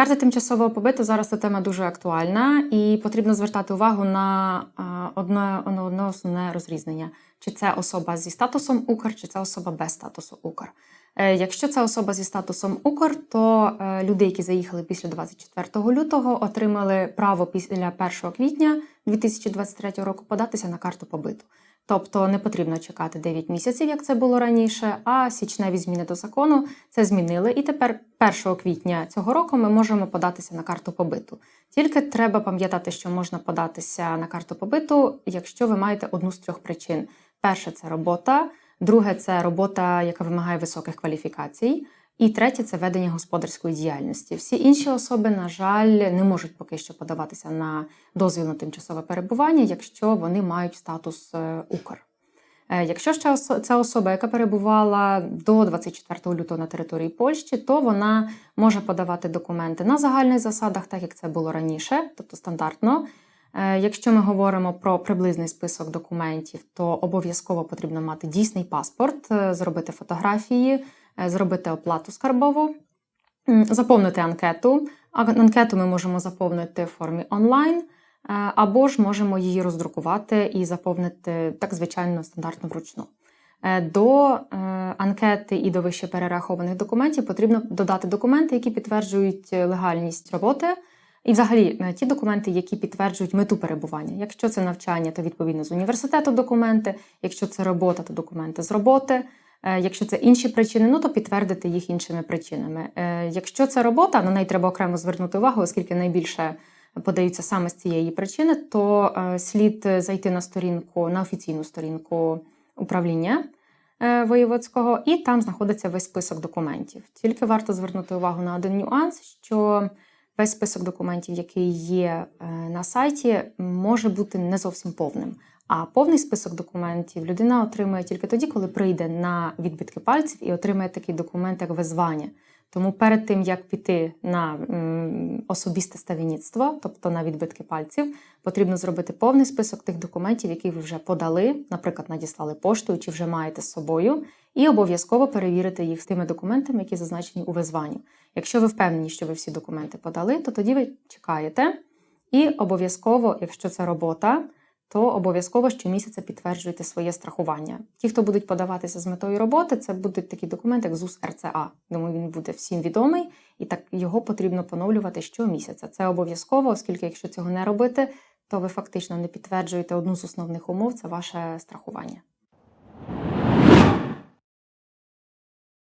Карта тимчасового побиту зараз ця тема дуже актуальна, і потрібно звертати увагу на одне, на одне основне розрізнення: чи це особа зі статусом Укр, чи це особа без статусу Укр. Е, Якщо це особа зі статусом Укр, то е, люди, які заїхали після 24 лютого, отримали право після 1 квітня 2023 року податися на карту побиту. Тобто не потрібно чекати 9 місяців, як це було раніше. А січневі зміни до закону це змінили. І тепер 1 квітня цього року ми можемо податися на карту побиту. Тільки треба пам'ятати, що можна податися на карту побиту, якщо ви маєте одну з трьох причин: перше це робота, друге це робота, яка вимагає високих кваліфікацій. І третє це ведення господарської діяльності. Всі інші особи, на жаль, не можуть поки що подаватися на дозвіл на тимчасове перебування, якщо вони мають статус е, Укр. Е, Якщо ще це особа, яка перебувала до 24 лютого на території Польщі, то вона може подавати документи на загальних засадах, так як це було раніше, тобто стандартно. Е, Якщо ми говоримо про приблизний список документів, то обов'язково потрібно мати дійсний паспорт, зробити фотографії, зробити оплату скарбову, заповнити анкету. Анкету ми можемо заповнити в формі онлайн, е, або ж можемо її роздрукувати і заповнити так звичайно стандартно вручну. Е, До е, анкети і до вище перерахованих документів потрібно додати документи, які підтверджують е, легальність роботи, і взагалі е, ті документи, які підтверджують мету перебування. Якщо це навчання, то відповідно з університету документи, якщо це робота, то документи з роботи. Е, Якщо це інші причини, ну то підтвердити їх іншими причинами. Е, Якщо це робота, на неї треба окремо звернути увагу, оскільки найбільше подаються саме з цієї причини, то е, слід зайти на сторінку, на офіційну сторінку управління воєводського, і там знаходиться весь список документів. Тільки варто звернути увагу на один нюанс, що весь список документів, який є на сайті, може бути не зовсім повним. А повний список документів людина отримує тільки тоді, коли прийде на відбитки пальців і отримає такий документ, як визвання. Тому перед тим як піти на особисте ставініцтво, тобто на відбитки пальців, потрібно зробити повний список тих документів, які ви вже подали, наприклад, надіслали поштою чи вже маєте з собою, і обов'язково перевірити їх з тими документами, які зазначені у визванні. Якщо ви впевнені, що ви всі документи подали, то тоді ви чекаєте. І обов'язково, якщо це робота, то обов'язково щомісяця підтверджуйте своє страхування. Ті, хто будуть подаватися з метою роботи, це будуть такі документи, як ЗУС РЦА. Думаю, він буде всім відомий, і так його потрібно поновлювати щомісяця. Це обов'язково, оскільки якщо цього не робити, то ви фактично не підтверджуєте одну з основних умов це ваше страхування.